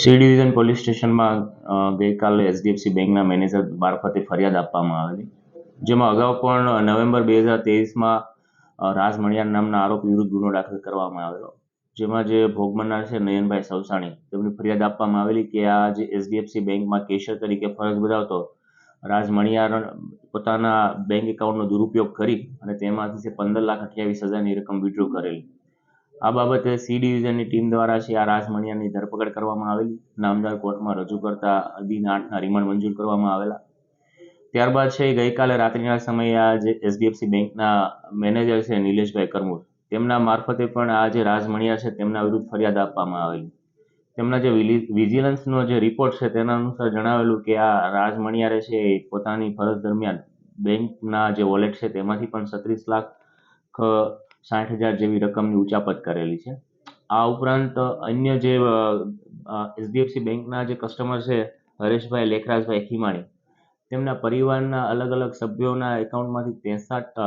C division police સ્ટેશનમાં ગઈકાલે HDFC બેંકના મેનેજર મારફતે ફરિયાદ આપવામાં આવેલી. જેમાં અગાઉ પણ નવેમ્બર બે હજાર તેવીસમાં રાજ મણિયાર નામના આરોપી વિરુદ્ધ ગુનો દાખલ કરવામાં આવેલો. જેમાં જે ભોગ બનનાર છે નયનભાઈ સવસાણી, તેમની ફરિયાદ આપવામાં આવેલી કે આ જે એચડીએફસી બેંકમાં કેશિયર તરીકે ફરજ બજાવતો રાજ મણિયાર પોતાના બેંક એકાઉન્ટનો દુરુપયોગ કરી અને તેમાંથી પંદર લાખ અઠ્યાવીસ હજારની રકમ વિડ્રો કરેલી. આ બાબતે સી ડિવિઝનની ટીમ દ્વારા છે આ રાજ મણિયારની ધરપકડ કરવામાં આવેલી. નામદાર કોર્ટમાં રજૂ કરતા દિન આઠના રિમાન્ડ મંજૂર કરવામાં આવેલા. ત્યારબાદ છે ગઈકાલે રાત્રિના સમયે આ જે એચડીએફસી બેંકના મેનેજર છે નિલેશભાઈ કરમુર. તેમના મારફતે પણ આ જે રાજ મણિયાર છે તેમના વિરુદ્ધ ફરિયાદ આપવામાં આવેલી. તેમના જે વિજિલન્સનો જે રિપોર્ટ છે તેના અનુસાર જણાવેલું કે આ રાજ મણિયારે છે પોતાની ફરજ દરમિયાન બેંકના જે વોલેટ છે તેમાંથી પણ છત્રીસ લાખ સાઠ હજાર જેવી રકમની ઉચાપત કરેલી છે. આ ઉપરાંત અન્ય જે એચડીએફસી બેંકના જે કસ્ટમર છે, હરેશભાઈ લેખરાજભાઈ ખીમાણી, તેમના પરિવારના અલગ અલગ સભ્યોના એકાઉન્ટમાંથી તેસઠ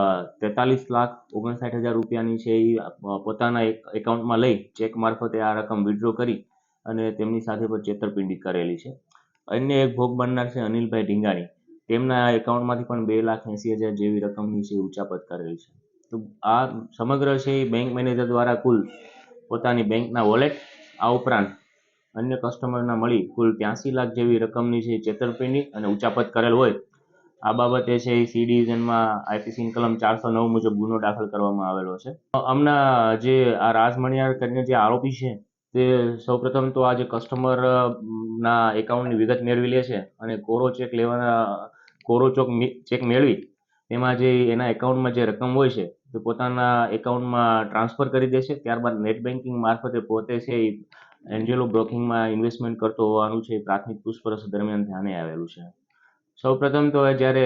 તેતાલીસ લાખ ઓગણસાઠ હજાર રૂપિયાની છે એ પોતાના એક એકાઉન્ટમાં લઈ ચેક મારફતે આ રકમ વિડ્રો કરી અને તેમની સાથે પણ છેતરપિંડી કરેલી છે. અન્ય એક ભોગ બનનાર છે અનિલભાઈ ઢીંગાણી, તેમના એકાઉન્ટમાંથી પણ બે લાખ એંસી હજાર જેવી રકમની છે ઉચાપત કરેલી છે. તો આ સમગ્ર છે એ બેંક મેનેજર દ્વારા કુલ પોતાની બેંકના વોલેટ આ ઉપરાંત અન્ય કસ્ટમરના મળી કુલ ત્યાંસી લાખ જેવી રકમની છે છેતરપિંડી અને ઉચાપત કરેલ હોય. આ બાબતે છે એ સી ડિવિઝનમાં આઈપીસી કલમ ચારસો નવ મુજબ ગુનો દાખલ કરવામાં આવેલો છે. હમણાં જે આ રાજમણિયાર કરીને જે આરોપી છે તે સૌપ્રથમ તો આ જે કસ્ટમરના એકાઉન્ટની વિગત મેળવી લે છે અને કોરો ચેક લેવાના, કોરો ચોક ચેક મેળવી એમાં જે એના એકાઉન્ટમાં જે રકમ હોય છે તે પોતાના એકાઉન્ટમાં ટ્રાન્સફર કરી દેશે. ત્યારબાદ નેટ બેન્કિંગ મારફતે પોતે છે એ એન્જેલો બ્રોકિંગમાં ઇન્વેસ્ટમેન્ટ કરતો હોવાનું છે, એ પ્રાથમિક પૂછપરછ દરમિયાન ધ્યાને આવેલું છે. સૌપ્રથમ તો જ્યારે,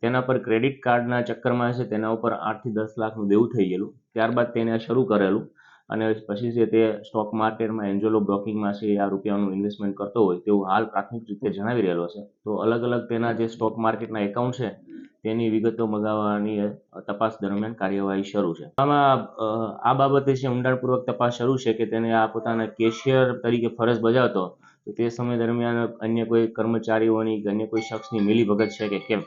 તેના પર ક્રેડિટ કાર્ડના ચક્કરમાં છે તેના ઉપર આઠથી દસ લાખનું દેવું થઈ ગયેલું. ત્યારબાદ તેને શરૂ કરેલું. અને પછી છે તે સ્ટોક માર્કેટમાં એન્જેલો બ્રોકિંગમાં છે, આ રૂપિયાનું ઇન્વેસ્ટમેન્ટ કરતો હોય, તેવું હાલ પ્રાથમિક રીતે જણાવી રહેલો છે. તો અલગ અલગ તેના જે સ્ટોક માર્કેટના એકાઉન્ટ છે તેની વિગતો મગાવવાની તપાસ દરમિયાન કાર્યવાહી શરૂ છે. આમાં આ બાબતે છે ઊંડાણપૂર્વક તપાસ શરૂ છે કે તેને આ પોતાના કેશિયર તરીકે ફરજ બજાવતો તે સમય દરમિયાન અન્ય કોઈ કર્મચારીઓની કે અન્ય કોઈ શખ્સની મિલીભગત છે કે કેમ?